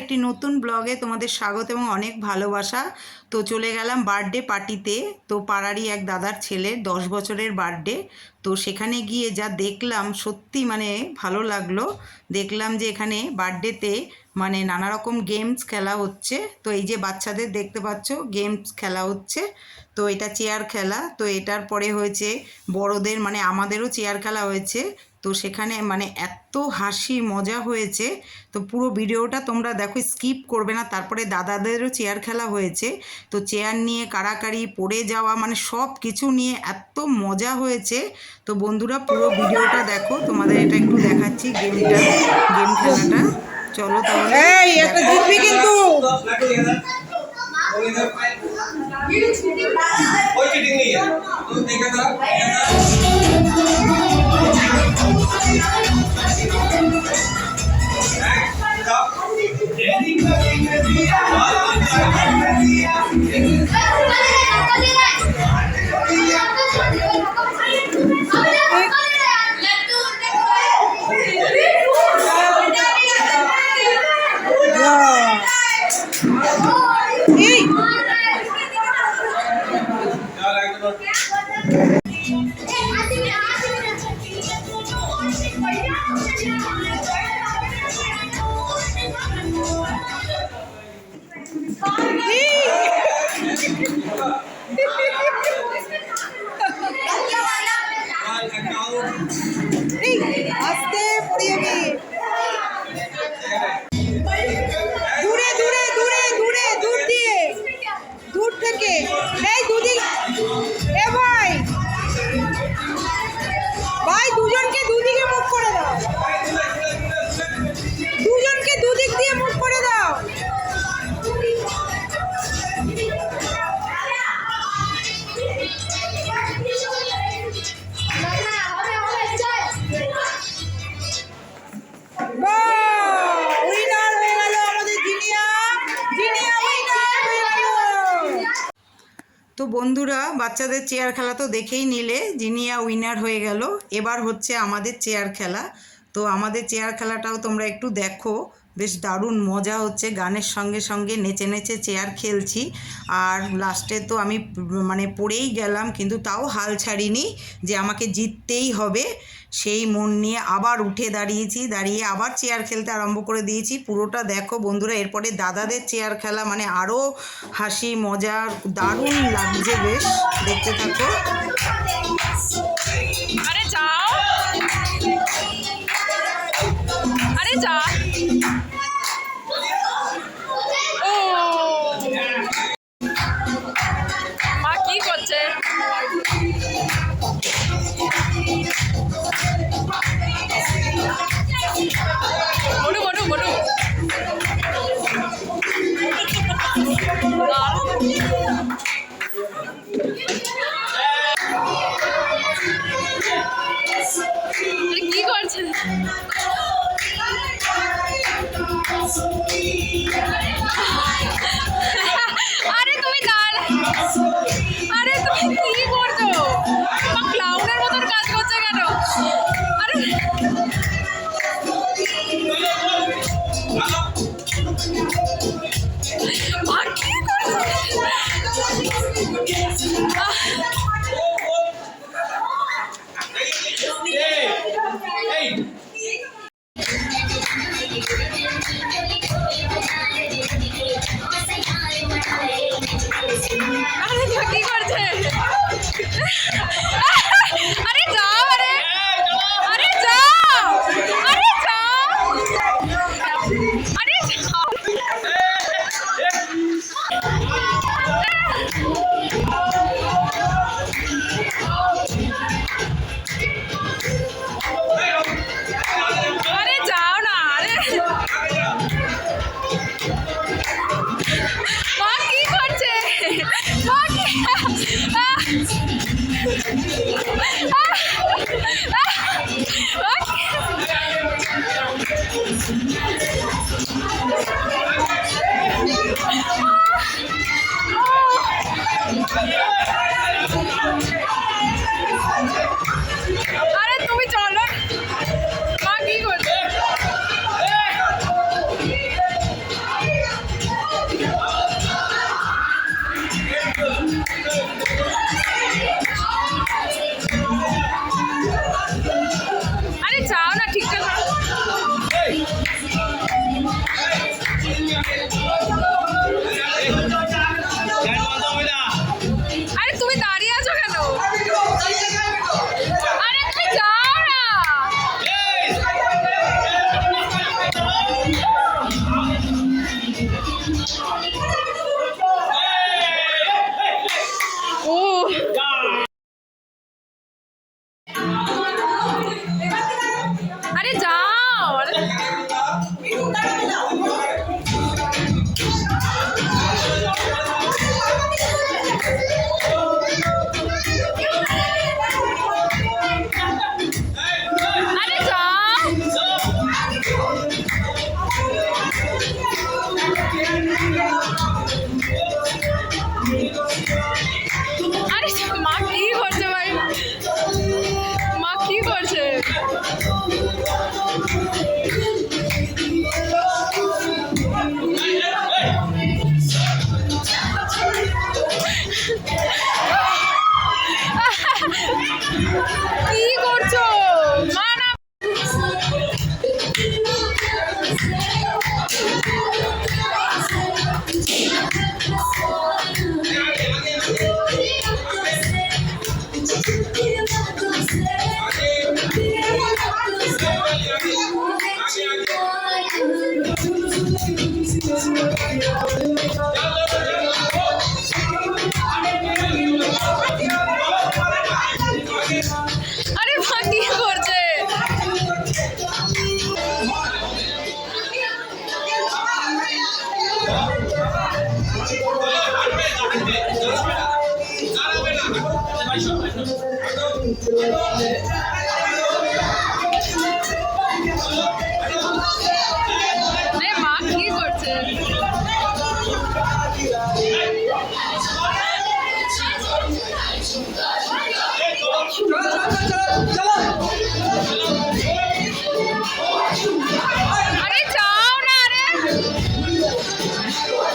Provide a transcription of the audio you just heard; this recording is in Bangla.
একটি নতুন ব্লগে তোমাদের স্বাগত এবং অনেক ভালোবাসা। তো চলে গেলাম বার্থডে পার্টিতে। তো পাড়ারই এক দাদার ছেলে, দশ বছরের বার্থডে। তো সেখানে গিয়ে যা দেখলাম সত্যি মানে ভালো লাগল। দেখলাম যে এখানে বার্থডেতে মানে নানা রকম গেমস খেলা হচ্ছে। তো এই যে বাচ্চাদের দেখতে পাচ্ছ, গেমস খেলা হচ্ছে। তো এটা চেয়ার খেলা। তো এটার পরে হয়েছে বড়দের মানে আমাদেরও চেয়ার খেলা হয়েছে। তো সেখানে মানে এত হাসি মজা হয়েছে তো পুরো ভিডিওটা তোমরা দেখো স্কিপ করবে না তারপরে দাদাদেরও চেয়ার খেলা হয়েছে তো চেয়ার নিয়ে কাড়াকাড়ি পড়ে যাওয়া মানে সব কিছু নিয়ে এত মজা হয়েছে তো বন্ধুরা পুরো ভিডিওটা দেখো তোমাদের এটা একটু দেখাচ্ছি গেমটা গেম খেলাটা চলো তাহলে এই একটা জিতবি কিন্তু कोई चीटिंग नहीं है तुम देखा था এই Thank you. বন্ধুরা, বাচ্চাদের চেয়ার খেলা তো দেখেই নিলে, জিনিয়া উইনার হয়ে গেল। এবার হচ্ছে আমাদের চেয়ার খেলা। তো আমাদের চেয়ার খেলাটাও তোমরা একটু দেখো। বেশ দারুণ মজা হচ্ছে। গানের সঙ্গে সঙ্গে নেচে নেচে চেয়ার খেলছি। আর লাস্টে তো আমি মানে পড়েই গেলাম, কিন্তু তাও হাল ছাড়িনি যে আমাকে জিততেই হবে। সেই মন নিয়ে আবার উঠে দাঁড়িয়েছি, দাঁড়িয়ে আবার চেয়ার খেলতে আরম্ভ করে দিয়েছি। পুরোটা দেখো বন্ধুরা, এরপরে দাদাদের চেয়ার খেলা মানে আরও হাসি, মজা, দারুণ লাগছে বেশ। দেখতে থাকো।